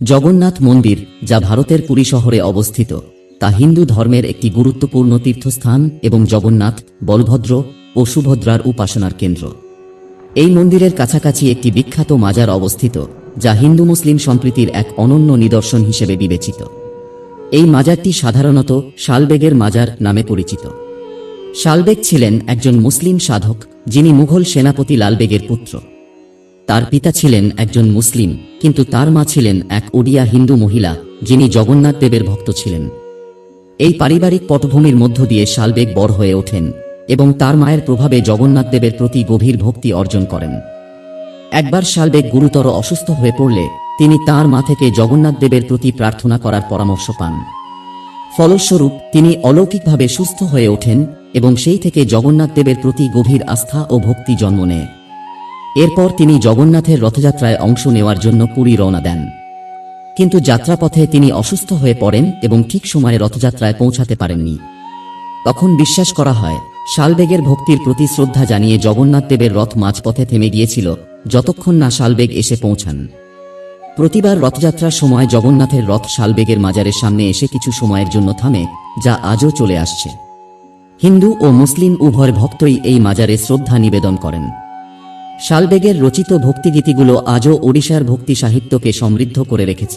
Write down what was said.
জগন্নাথ মন্দির, যা ভারতের পুরী শহরে অবস্থিত, তা হিন্দু ধর্মের একটি গুরুত্বপূর্ণ তীর্থস্থান এবং জগন্নাথ, বলভদ্র ও সুভদ্রার উপাসনার কেন্দ্র। এই মন্দিরের কাছাকাছি একটি বিখ্যাত মাজার অবস্থিত, যা হিন্দু মুসলিম সম্প্রীতির এক অনন্য নিদর্শন হিসেবে বিবেচিত। এই মাজারটি সাধারণত শালবেগের মাজার নামে পরিচিত। শালবেগ ছিলেন একজন মুসলিম সাধক, যিনি মুঘল সেনাপতি লালবেগের পুত্র। তার পিতা ছিলেন একজন মুসলিম, কিন্তু তার মা ছিলেন এক ওড়িয়া হিন্দু মহিলা, যিনি জগন্নাথ দেবের ভক্ত ছিলেন। এই পারিবারিক পটভূমির মধ্য দিয়ে শালবেগ বড় হয়ে ওঠেন এবং তার মায়ের প্রভাবে জগন্নাথ দেবের প্রতি গভীর ভক্তি অর্জন করেন। একবার শালবেগ গুরুতর অসুস্থ হয়ে পড়লে, তিনি তার মা থেকে জগন্নাথ দেবের প্রতি প্রার্থনা করার পরামর্শ পান। ফলস্বরূপ, তিনি অলৌকিকভাবে সুস্থ হয়ে ওঠেন এবং সেই থেকে জগন্নাথ দেবের প্রতি গভীর আস্থা ও ভক্তি জন্ম নেয়। এরপর তিনি জগন্নাথের রথযাত্রায় অংশ নেওয়ার জন্য পুরী রওনা দেন। কিন্তু যাত্রাপথে তিনি অসুস্থ হয়ে পড়েন এবং ঠিক সময়ে রথযাত্রায় পৌঁছাতে পারেননি। তখন বিশ্বাস করা হয়, শালবেগের ভক্তির প্রতি শ্রদ্ধা জানিয়ে জগন্নাথ দেবের রথ মাঝপথে থেমে গিয়েছিল, যতক্ষণ না শালবেগ এসে পৌঁছান। প্রতিবার রথযাত্রার সময় জগন্নাথের রথ শালবেগের মাজারের সামনে এসে কিছু সময়ের জন্য থামে, যা আজও চলে আসছে। হিন্দু ও মুসলিম উভয় ভক্তই এই মাজারে শ্রদ্ধা নিবেদন করেন। শালবেগের রচিত ভক্তিগীতিগুলো আজও ওড়িশার ভক্তি সাহিত্যকে সমৃদ্ধ করে রেখেছে।